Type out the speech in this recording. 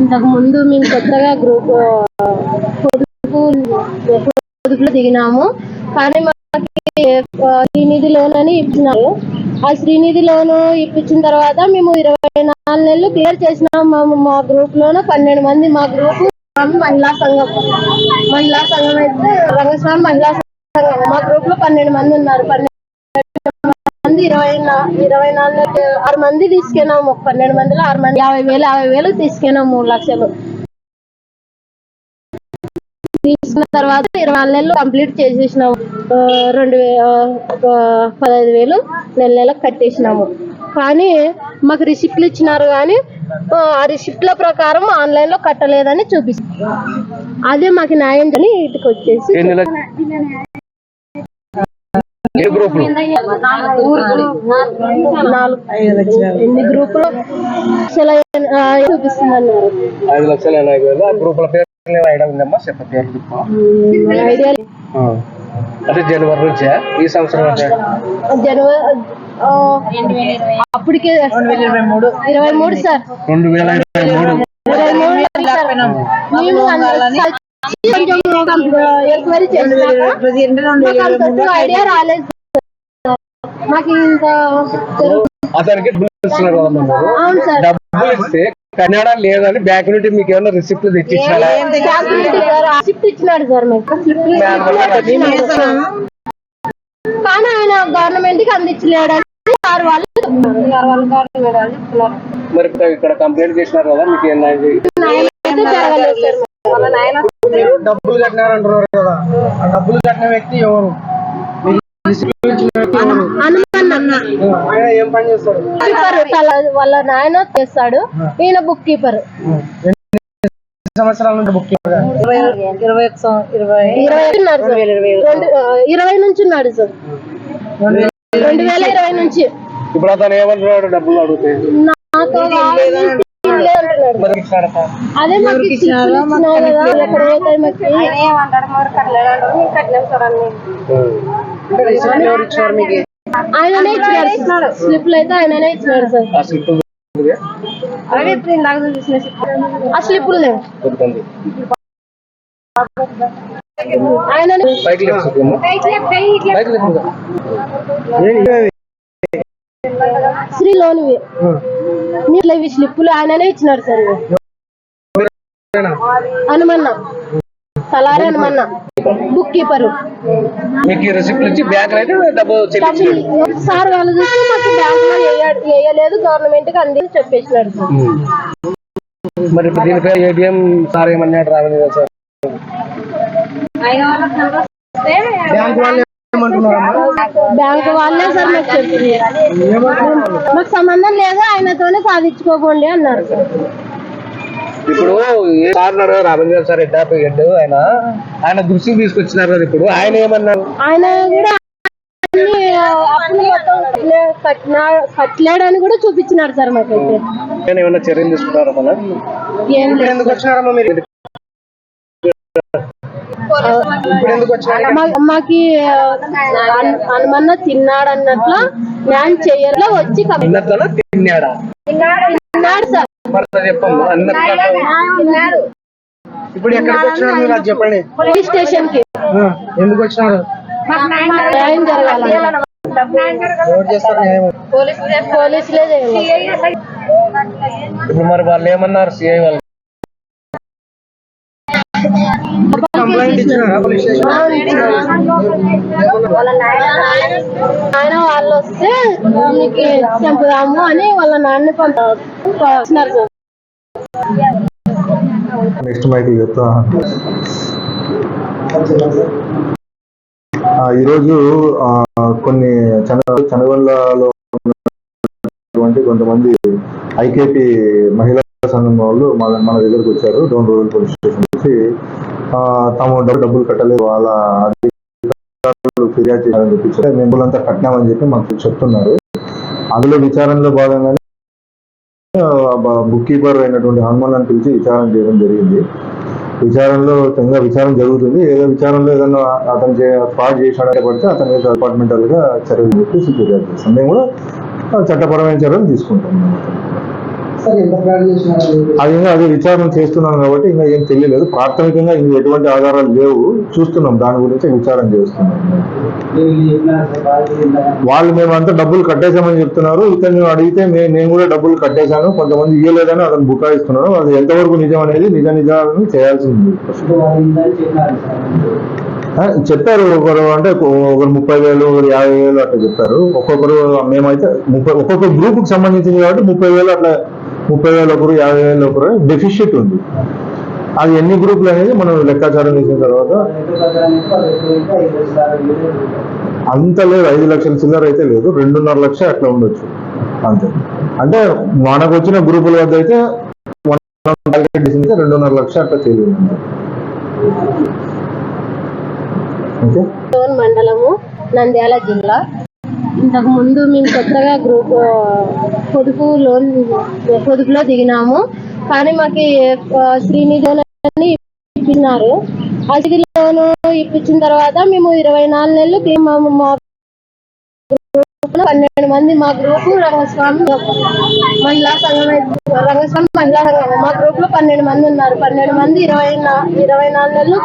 ఇంతకు ముందు మేము కొత్తగా గ్రూప్ పొదుపు పొదుపులో దిగినాము. కానీ మాకి శ్రీనిధి లోన్ అని ఇచ్చినారు. ఆ శ్రీనిధి లోన్ ఇప్పించిన తర్వాత మేము ఇరవై నాలుగు నెలలు క్లియర్ చేసినాము మా మా గ్రూప్ లోన. పన్నెండు మంది మా గ్రూప్ మహిళా సంఘం. మహిళా సంఘం అయితే రంగస్వామి మహిళా సంఘం. మా గ్రూప్లో పన్నెండు మంది ఉన్నారు. పన్నెండు మంది ఇరవై ఇరవై నాలుగు ఆరు మంది తీసుకెళ్ళాము. పన్నెండు మందిలో ఆరు మంది యాభై వేలు యాభై వేలు తీసుకెళ్ళాము మూడు లక్షలు. తీసుకున్న తర్వాత ఇరవై నాలుగు నెలలు కంప్లీట్ చేసేసినాము. రెండు పదహైదు వేలు నెల నెలకు కట్టేసినాము. కానీ మాకు రిసిప్ట్లు ఇచ్చినారు కానీ ఆ, ఆ రిసిప్ట్ల ప్రకారం ఆన్లైన్లో కట్టలేదని చూపిస్తుంది అదే మాకు న్యాయం అని ఇటుకు వచ్చేసి ఎన్ని లక్ష- ఏ గ్రూపులు. నాలుగు ఎన్ని గ్రూపులు అసలు ఆ, చూపిస్తుంది అన్నారు ఐదు లక్షల ఎనభై వేలు. ఆ గ్రూపుల పేరు ఐడియా ఉందమ్మా చెప్ప పేరు చెప్పు. ఐడియా ఆ. అంటే జనవరి నుంచా ఈ సంవత్సరం? జనవరి అప్పటికే ఇరవై మూడు. ఇరవై మూడు సార్. రెండు వేల ఇరవై మూడు. ఇరవై ఐడియా రాలేదు. సార్. మాకు ఇంత అతనికి డబ్బులు. అవును సార్. ఇస్తే కన్నడ లేదని బ్యాంక్ నుండి మీకు ఏమైనా రిసిప్ట్లు తెచ్చిచ్చారా? క్యాల్కులేటర్ సార్ స్లిప్ ఇచ్చినాడు సార్. మీకు కానీ ఆయన గవర్నమెంట్కి అందించలేడని సార్ వాళ్ళు మరి ఇక్కడ కంప్లైంట్ చేసినారు కదా మీకు ఏం న్యాయం చేయ- నాయన అయితే జరగలేదు సార్ వాళ్ళ నాయన మీరు డబ్బులు కట్టినారంటున్నారు కదా. ఆ డబ్బులు కట్టిన వ్యక్తి ఎవరు? కీపర్ వాళ్ళ నాయన చేస్తాడు. ఈయన బుక్ కీపర్ సంవత్సరాల నుండి బుక్ ఇరవై ఇరవై నుంచి ఉన్నాడు సార్. రెండు వేల ఇరవై నుంచి. ఇప్పుడు అతను ఏమంటున్నాడు డబ్బులు అడిగితే? నాకు కావాలి, తినలే అంటున్నాడు. మరి ఇచ్చాడు అతను. అదే మాకు ఎక్కడ ఇచ్చినారు ఆయననే ఇచ్చినాడు స్లిప్లు అయితే ఆయననే ఇచ్చినాడు సార్. ఆ స్లిప్ ఉంది. ఆ స్లిప్పులు లేవు. ఆయననే. శ్రీ లోన్ ఇవి మీరు ఇవి స్లిప్పులు ఆయననే ఇచ్చినాడు sir. Hanumanna. Talari Hanumanna. Book keeper. మీకు ఈ రిసిప్ట్లు ఇచ్చి బ్యాంక్ అయితే డబ్బు సార్ వాళ్ళు చూసి మాకు బ్యాంక్లో వేయ- వేయలేదు గవర్నమెంట్కి అంది అని చెప్పేసినాడు సార్. మరి ఇప్పుడు దీనిపై ఏటీఎం సార్ ఏమన్నాడు కదా సార్? బ్యాంక్ వాళ్ళు ఏమంటున్నారు బ్యాంక్ వాళ్ళే సార్ మాకు చెప్పింది మాకు సంబంధం లేదు ఆయనతోనే సాధించుకోకండి అన్నారు సార్. ఇప్పుడు ఏ సార్ ఉన్నాడు Ramalinga sir head of head ఆయన ఆయన దృష్టికి తీసుకొచ్చినారు కదా ఇప్పుడు. ఆయన ఏమన్నారు? ఆయన కూడా కట్టలేడని కూడా చూపించినారు సార్ మాకైతే. ఏమన్నా చర్యలు తీసుకుంటారా మన ఎందుకు వచ్చినారమ్మా మీరు? మాకి హనుమన్న తిన్నాడు అన్నట్లు న్యాయం చెయ్యర్లో వచ్చి తిన్నాడా? తిన్నాడు సార్. మరి చెప్పమ్మా ఇప్పుడు ఎక్కడికి వచ్చినారు మీరు? అది చెప్పండి. పోలీస్ స్టేషన్కి ఎందుకు వచ్చినారు? ఇప్పుడు మరి వాళ్ళు ఏమన్నారు? సిఐ వాళ్ళు. కంప్లైంట్ ఇచ్చినారా పోలీస్ స్టేషన్ ఆయన వాళ్ళు వస్తే మీకు చంపుదాము అని వాళ్ళ నాన్న పంపిస్తున్నారు సార్. నెక్స్ట్ మైక్ చెప్తా. ఆ, ఈరోజు కొన్ని చన చనగొండలో ఉన్నటువంటి కొంతమంది ఐకేపీ మహిళా సంఘం వాళ్ళు మన మన దగ్గరకు వచ్చారు డోన్ రూరల్ పోలీస్ స్టేషన్ చెప్పి తాము డబ్బులు కట్టలేదు వాళ్ళ అధికారులు ఫిర్యాదు చేయాలని చెప్పి మేము డబ్బులంతా కట్టినామని చెప్పి మాకు చెప్తున్నారు. అందులో విచారణలో భాగంగానే బుక్ కీపర్ అయినటువంటి హనుమాన్ అని పిలిచి విచారణ చేయడం జరిగింది. విచారణలో ఇంకా విచారణ జరుగుతుంది. ఏదో విచారణలో ఏదైనా అతను ఫ్రాడ్ చేశాడని పడితే అతని మీద డిపార్ట్మెంటల్గా చర్యలు చెప్పి ఫిర్యాదు చేస్తాం. మేము కూడా చట్టపరమైన చర్యలు తీసుకుంటాం సార్ ఎంత ప్లాన్ చేసినారు అది అది విచారణ చేస్తున్నాం కాబట్టి ఇంకా ఏం తెలియలేదు. ప్రాథమికంగా ఇంకా ఎటువంటి ఆధారాలు లేవు. చూస్తున్నాం. దాని గురించి విచారణ చేస్తున్నాం. వాళ్ళు మేమంతా డబ్బులు కట్టేశామని చెప్తున్నారు. ఇతను అడిగితే మే- నేను కూడా డబ్బులు కట్టేశాను. కొంతమంది ఇవ్వలేదని అతను బుకాయిస్తున్నాడు అది ఎంతవరకు నిజం అనేది నిజ నిజాలను చేయాల్సి ఉంది ఆ, చెప్పారు. ఒకరు అంటే ఒకరు ముప్పై వేలు ఒకరు యాభై వేలు అట్లా చెప్పారు. ఒక్కొక్కరు మేమైతే ముప్పై ఒక్కొక్క గ్రూప్కి సంబంధించింది కాబట్టి ముప్పై వేలు అట్లా ముప్పై వేలు ఒకరు యాభై వేలు ఒకరు డెఫిషియట్ ఉంది. అది ఎన్ని గ్రూపులు అనేది మనం లెక్కాచారం చేసిన తర్వాత అంత లేదు. ఐదు లక్షల చిల్లర అయితే లేదు. రెండున్నర లక్ష అట్లా ఉండొచ్చు. అంతే. అంటే మనకు వచ్చిన గ్రూపుల వద్ద అయితే రెండున్నర లక్ష అట్లా తెలియదు ఓకే? మండలము నంద్యాల జిల్లా. ఇంతకుముందు మేము కొత్తగా గ్రూప్ పొదుపు లోన్ పొదుపులో దిగినాము. కానీ మాకు శ్రీనిధి అని ఇప్పించినారు ఆ లోన్ ఇప్పించిన తర్వాత మేము ఇరవై నాలుగు నెలలు మా గ్రూప్లో పన్నెండు మంది మా గ్రూప్ రంగస్వామి మహిళా సంఘం రంగస్వామి మహిళా సంఘం. మా గ్రూప్లో పన్నెండు మంది ఉన్నారు. పన్నెండు మంది ఇరవై ఇరవై నాలుగు నెలలు